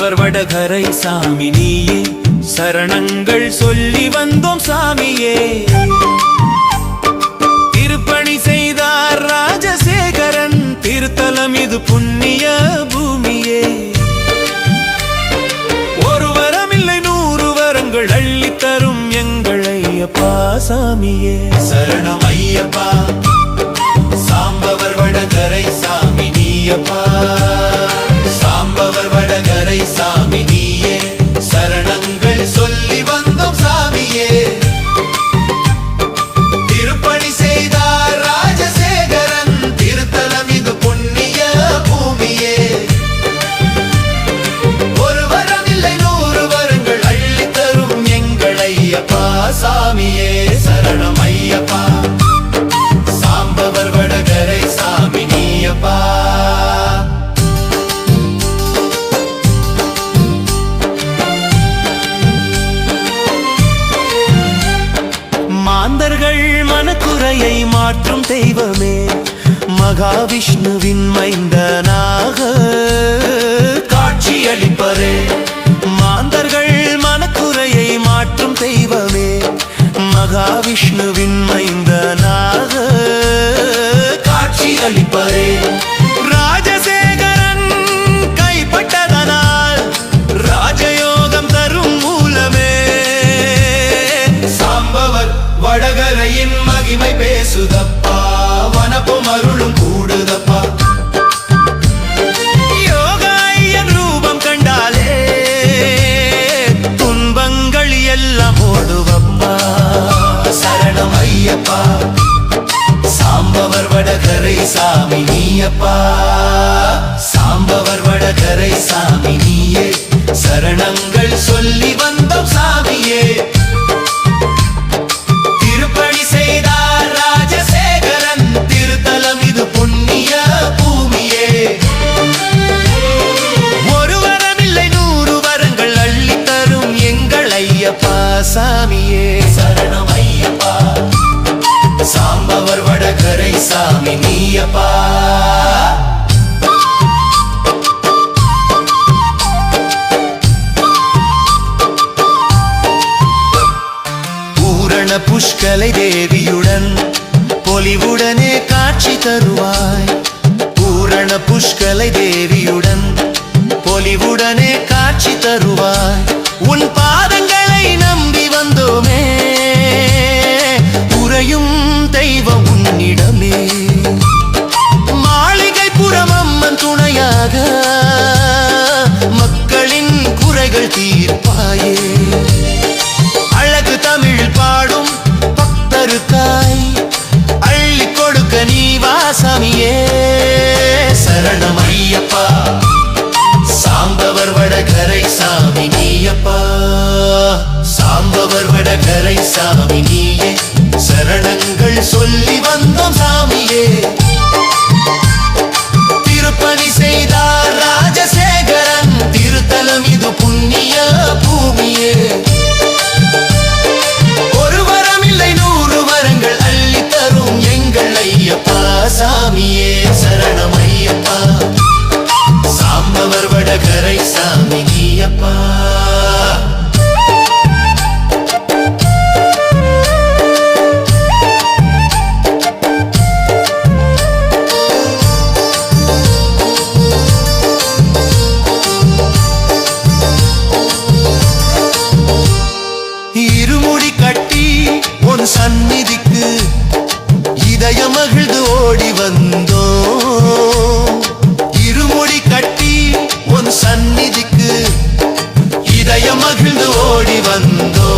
வடகரை சாமி நீயே சரணங்கள் சொல்லி வந்தோம் சாமியே. திருப்பணி செய்தார் ராஜசேகரன் திருத்தலம் இது புண்ணிய பூமியே. ஒரு வரமில்லை நூறு வரங்கள் அள்ளித் தரும் எங்கள் ஐயப்பா சாமியே. சரணம் ஐயப்பா சாம்பவர் வடகரை சாமி நீயப்பா மனக்குறையை மாற்றும் தெய்வமே மகாவிஷ்ணுவின் மைந்தனாக. காட்சியளிப்பரே மாந்தர்கள் மனக்குறையை மாற்றும் தெய்வமே மகாவிஷ்ணுவின் மைந்தனாக. காட்சியளிப்பரே. ஐயப்பா சாம்பவர் வடகரை சாமி நீயப்பா. சாம்பவர் வடகரை சாமி நீயே. சரணங்கள் சொல்லி வந்தோம் சாமியே. புஷ்கலை தேவியுடன் பொலிவுடனே காட்சி தருவாய். பூரண புஷ்கலை தேவியுடன் பொலிவுடனே காட்சி தருவாய். சாமியே சரணம் ஐயப்பா சாம்பவர் வடகரை சாமி நீயப்பா. சாம்பவர் வடகரை சாமி நீயே சரணங்கள் சொல்லி வந்தோம் சாமியே. இருமுடி கட்டி உன் சந்நிதிக்கு இதய மகிழ்ந்து ஓடி வந்தோ. இருமுடி கட்டி உன் சந்நிதிக்கு இதய மகிழ்ந்து ஓடி வந்தோ.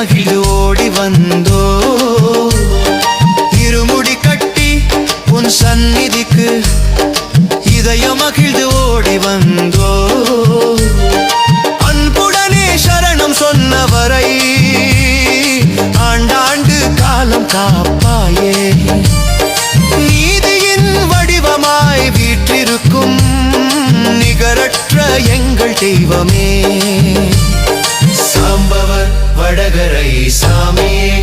மகிழ் ஓடி வந்தோ? இருமுடி கட்டி உன் சந்நிதிக்கு இதய மகிழ்ந்து ஓடி வந்தோ? அன்புடனே சரணம் சொன்னவரை ஆண்டாண்டு காலம் காப்பாயே. நீதியின் வடிவமாய் வீற்றிருக்கும் நிகரற்ற எங்கள் தெய்வமே. சாம்பவர் வடகரை சாமியே